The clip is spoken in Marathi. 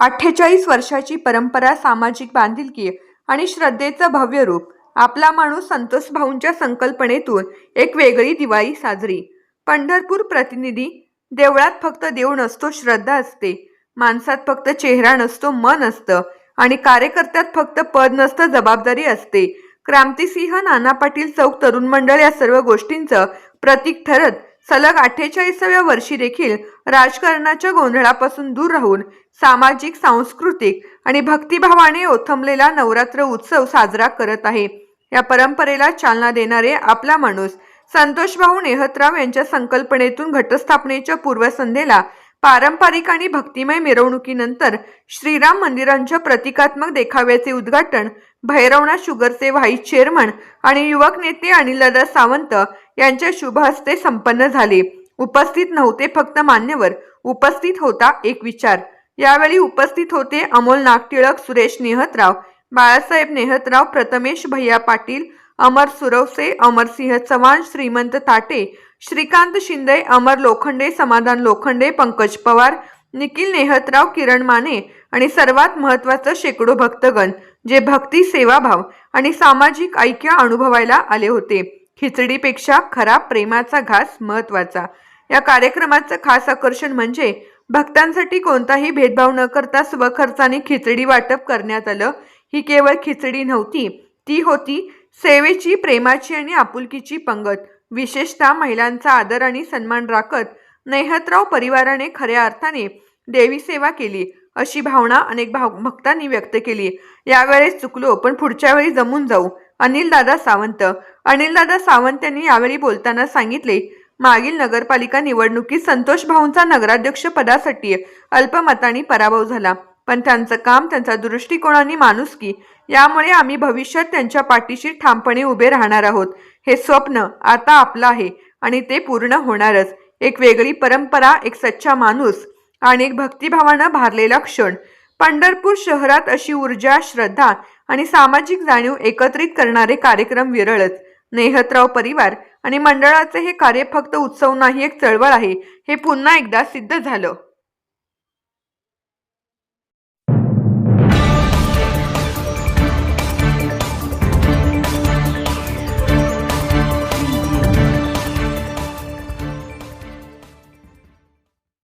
अठ्ठेचाळीस वर्षाची परंपरा सामाजिक बांधिलकी आणि श्रद्धेचं भव्य रूप. आपला माणूस संतोष भाऊंच्या संकल्पनेतून एक वेगळी दिवाळी साजरी. पंढरपूर प्रतिनिधी देवळात फक्त देव नसतो श्रद्धा असते. माणसात फक्त चेहरा नसतो मन असतं आणि कार्यकर्त्यात फक्त पद नसतं जबाबदारी असते. क्रांतिसिंह नाना पाटील चौक तरुण मंडळ या सर्व गोष्टींचं प्रतीक ठरत सलग अठ्ठेचाळीसाव्या वर्षी देखील राजकारणाच्या गोंधळापासून दूर राहून सामाजिक सांस्कृतिक आणि भक्तिभावाने ओथंबलेला नवरात्र उत्सव साजरा करत आहे. या परंपरेला चालना देणारे आपला माणूस संतोषभाऊ नेहतराव यांच्या संकल्पनेतून घटस्थापनेच्या पूर्वसंध्येला पारंपरिक आणि भक्तिमय मिरवणुकीनंतर श्रीराम मंदिरांच्या प्रतिकात्मक देखाव्याचे उद्घाटन भैरवनाथ शुगरचे व्हाईस चेअरमन आणि युवक नेते अनिलदा सावंत यांच्या शुभ हस्ते संपन्न झाले. उपस्थित नव्हते फक्त मान्यवर उपस्थित होता एक विचार. यावेळी उपस्थित होते अमोल नागटिळक सुरेश नेहतराव बाळासाहेब नेहतराव प्रथमेश भैया पाटील अमर सुरवसे अमरसिंह चव्हाण श्रीमंत ताटे श्रीकांत शिंदे अमर लोखंडे समाधान लोखंडे पंकज पवार निखिल नेहतराव किरण माने आणि सर्वात महत्त्वाचं शेकडो भक्तगण जे भक्ती सेवाभाव आणि सामाजिक ऐक्य अनुभवायला आले होते. खिचडीपेक्षा खरा प्रेमाचा घास महत्त्वाचा. या कार्यक्रमाचं खास आकर्षण म्हणजे भक्तांसाठी कोणताही भेदभाव न करता स्वखर्चाने खिचडी वाटप करण्यात आलं. ही केवळ खिचडी नव्हती ती होती सेवेची प्रेमाची आणि आपुलकीची पंगत. विशेषतः महिलांचा आदर आणि सन्मान राखत नेहतराव परिवाराने खऱ्या अर्थाने देवी सेवा केली अशी भावना अनेक भाव भक्तांनी व्यक्त केली. यावेळेस चुकलो पण पुढच्या वेळी जमून जाऊ. अनिल दादा सावंत. अनिल दादा सावंत यांनी यावेळी बोलताना सांगितले मागील नगरपालिका निवडणुकीत संतोष भाऊंचा नगराध्यक्ष पदासाठी अल्पमताने पराभव झाला. पण त्यांचं काम त्यांचा दृष्टिकोन आणि माणुसकी यामुळे आम्ही भविष्यात त्यांच्या पाठीशी ठामपणे उभे राहणार आहोत. हे स्वप्न आता आपलं आहे आणि ते पूर्ण होणारच. एक वेगळी परंपरा एक सच्चा माणूस आणि एक भक्तिभावानं भारलेला क्षण. पंढरपूर शहरात अशी ऊर्जा श्रद्धा आणि सामाजिक जाणीव एकत्रित करणारे कार्यक्रम विरळच नेहतराव परिवार आणि मंडळाचे हे कार्य फक्त उत्सव नाही एक चळवळ आहे. हे पुन्हा एकदा सिद्ध झालं.